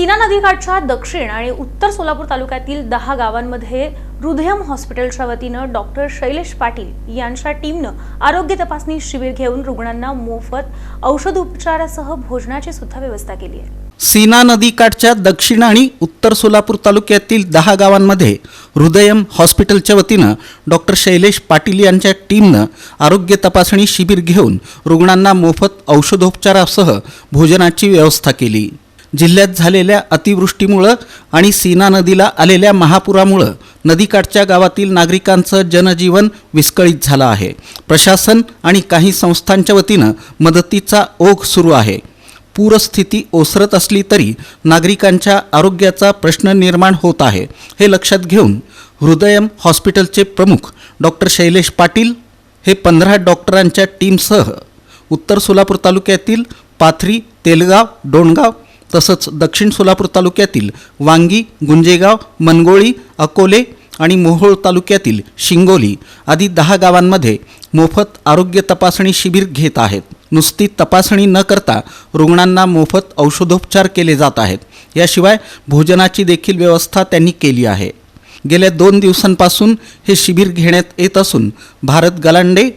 सीना नदीकाठच्या दक्षिण आणि उत्तर सोलापूर तालुक्यातील दहा गावांमध्ये हृदयम हॉस्पिटलच्या वतीनं डॉक्टर शैलेश पाटील यांच्या टीमनं आरोग्य तपासणी शिबिर घेऊन रुग्णांना मोफत औषधोपचारासह भोजनाची सुद्धा व्यवस्था केली आहे. सीना नदीकाठच्या दक्षिण आणि उत्तर सोलापूर तालुक्यातील दहा गावांमध्ये हृदयम हॉस्पिटलच्या वतीनं डॉक्टर शैलेश पाटील यांच्या टीमनं आरोग्य तपासणी शिबिर घेऊन रुग्णांना मोफत औषधोपचारासह भोजनाची व्यवस्था केली. जिल्ह्यात झालेल्या अतिवृष्टीमुळं आणि सीना नदीला आलेल्या महापुरामुळं नदीकाठच्या गावातील नागरिकांचं जनजीवन विस्कळीत झालं आहे. प्रशासन आणि काही संस्थांच्या वतीनं मदतीचा ओघ सुरू आहे. पूरस्थिती ओसरत असली तरी नागरिकांच्या आरोग्याचा प्रश्न निर्माण होत आहे हे लक्षात घेऊन हृदयम हॉस्पिटलचे प्रमुख डॉक्टर शैलेश पाटील हे पंधरा डॉक्टरांच्या टीमसह उत्तर सोलापूर तालुक्यातील पाथरी तेलगाव डोणगाव तसंच दक्षिण सोलापूर तालुक्यातील वांगी गुंजेगाव मनगोळी अकोले आणि मोहोळ तालुक्यातील शिंगोली आदी दहा गावांमध्ये मोफत आरोग्य तपासणी शिबिर घेत आहेत. नुसती तपासणी न करता रुग्णांना मोफत औषधोपचार केले जात आहेत. याशिवाय भोजनाची देखील व्यवस्था त्यांनी केली आहे. गेल्या दोन दिवसांपासून हे शिबिर घेण्यात येत असून भारत गलांडे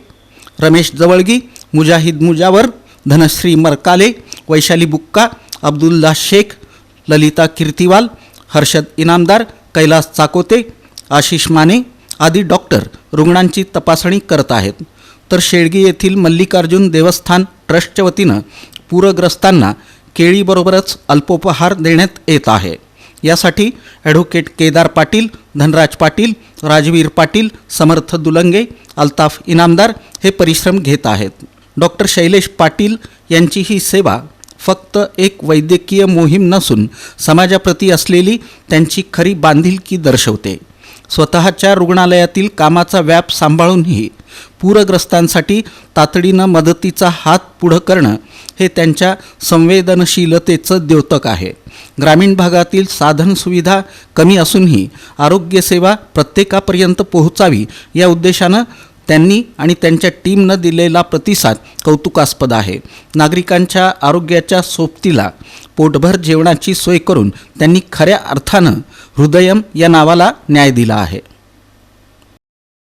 रमेश जवळगी मुजाहिद मुजावर धनश्री मरकाले वैशाली बुक्का अब्दुल्ला शेख ललिता कीर्तिवाल हर्षद इनामदार कैलास चाकोते आशिष माने आदी डॉक्टर रुग्णांची तपासणी करत आहेत. तर शेळगी येथील मल्लिकार्जुन देवस्थान ट्रस्टच्या वतीनं पूरग्रस्तांना केळीबरोबरच अल्पोपहार देण्यात येत आहे. यासाठी ॲडव्होकेट केदार पाटील धनराज पाटील राजवीर पाटील समर्थ दुलंगे अल्ताफ इनामदार हे परिश्रम घेत आहेत. डॉक्टर शैलेश पाटील यांची ही सेवा फक्त एक वैद्यकीय मोहीम नसून समाजाप्रती असलेली त्यांची खरी बांधिलकी दर्शवते. स्वतःच्या रुग्णालयातील कामाचा व्याप सांभाळूनही पूरग्रस्तांसाठी तातडीनं मदतीचा हात पुढं करणं हे त्यांच्या संवेदनशीलतेचं द्योतक आहे. ग्रामीण भागातील साधनसुविधा कमी असूनही आरोग्यसेवा प्रत्येकापर्यंत पोहोचावी या उद्देशानं त्यांनी आणि त्यांच्या टीमनं दिलेला प्रतिसाद कौतुकास्पद आहे. नागरिकांच्या आरोग्याच्या सोबतीला पोटभर जेवणाची सोय करून त्यांनी खऱ्या अर्थानं हृदयम या नावाला न्याय दिला आहे.